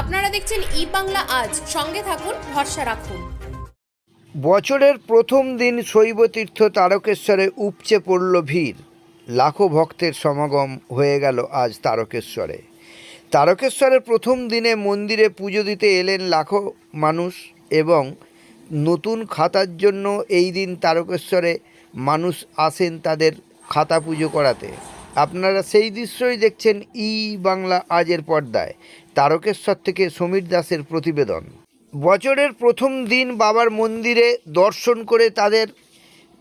আপনারা দেখছেন ই বাংলা আজ। সঙ্গে থাকুন, ভরসা রাখুন। বছরের প্রথম দিন শৈবতীর্থ তারকেশ্বরে উপচে পড়ল ভিড়। লাখো ভক্তের সমাগম হয়ে গেল আজ তারকেশ্বরে। তারকেশ্বরের প্রথম দিনে মন্দিরে পুজো দিতে এলেন লাখো মানুষ এবং নতুন খাতার জন্য এই দিন তারকেশ্বরে মানুষ আসেন তাদের খাতা পুজো করাতে। আপনারা সেই দৃশ্যই দেখছেন ই বাংলা আজের পর্দায়, তারকেশ্বর থেকে সমীর দাসের প্রতিবেদন। বছরের প্রথম দিন বাবার মন্দিরে দর্শন করে তাদের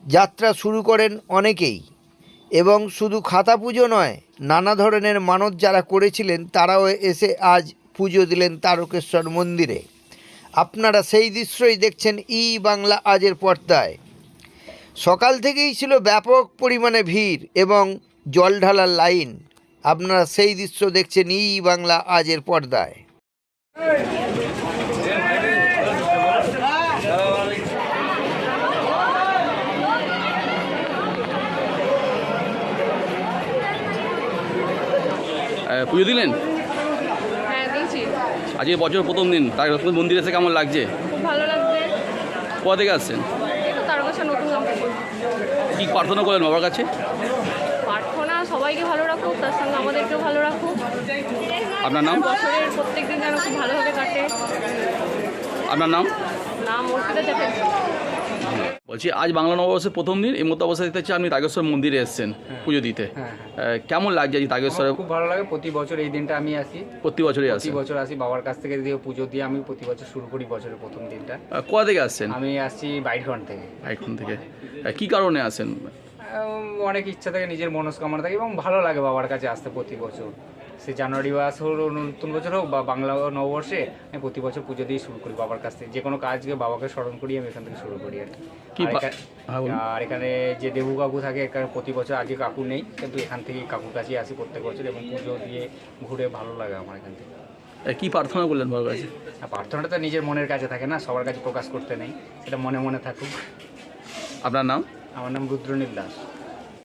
যাত্রা শুরু করেন অনেকেই। এবং শুধু খাতা পুজো নয়, নানা ধরনের মানত যারা করেছিলেন, তারাও এসে আজ পুজো দিলেন তারকেশ্বর মন্দিরে। আপনারা সেই দৃশ্যই দেখছেন ই বাংলা আজের পর্দায়। সকাল থেকেই ছিল ব্যাপক পরিমাণে ভিড় এবং জল ঢালার লাইন। আপনারা সেই দৃশ্য দেখছেন ই বাংলা আজের পর্দায়। পুজো দিলেন? হ্যাঁ আজকে বছর প্রথম দিন। তার মন্দিরে এসে কেমন লাগছে? খুব ভালো লাগছে। কোথা থেকে আসছেন? কী প্রার্থনা করলেন বাবার কাছে? সবাইকে ভালো রাখুক তার সঙ্গে আমাদেরকেও ভালো রাখুক। আপনার নাম? বছরের প্রত্যেক দিন যেন খুব ভালোভাবে কাটে। আপনার নাম? নাম অর্পিতা চ্যাটার্জি। বলছি আজ বাংলা নববর্ষের প্রথম দিন এই মতো অবস্থা দেখতে হচ্ছে আপনি তাগেশ্বর মন্দিরে এসেছেন পুজো দিতে। হ্যাঁ, কেমন লাগছে আজ তাগেশ্বরে? খুব ভালো লাগে প্রতি বছর এই দিনটা আমি আসি। প্রতি বছরই প্রতি বছর আসি বাবার কাছ থেকে দিয়ে পুজো দিয়ে আমি প্রতি বছর শুরু করি বছরের প্রথম দিনটা। কোথা থেকে আসছেন? আমি আসছি বাইরগঞ্জ থেকে। এখন থেকে। কী কারণে আসেন? অনেক ইচ্ছা থাকে নিজের মনস্কামনা থাকে এবং ভালো লাগে বাবার কাছে আসতে প্রতি বছর। সে জানুয়ারি মাস হোক নতুন বছর হোক বা বাংলা নববর্ষে আমি প্রতি বছর পুজো দিয়ে শুরু করি বাবার কাছ থেকে। যে কোনো কাজকে বাবাকে স্মরণ করি আমি এখান থেকে শুরু করি আর কি। আর হ্যাঁ। আর এখানে যে দেবু কাকু থাকে এখানে প্রতি বছর আজকে কাকু নেই কিন্তু এখান থেকে কাকুর কাছেই আসি প্রত্যেক বছর এবং পুজো দিয়ে ঘুরে ভালো লাগে আমার এখান থেকে। কী প্রার্থনা করলেন বাবার কাছে? প্রার্থনাটা তো নিজের মনের কাছে থাকে না সবার কাছে প্রকাশ করতে নেই সেটা মনে মনে থাকুক। আপনার নাম? আমার নাম রুদ্রনীল দাস।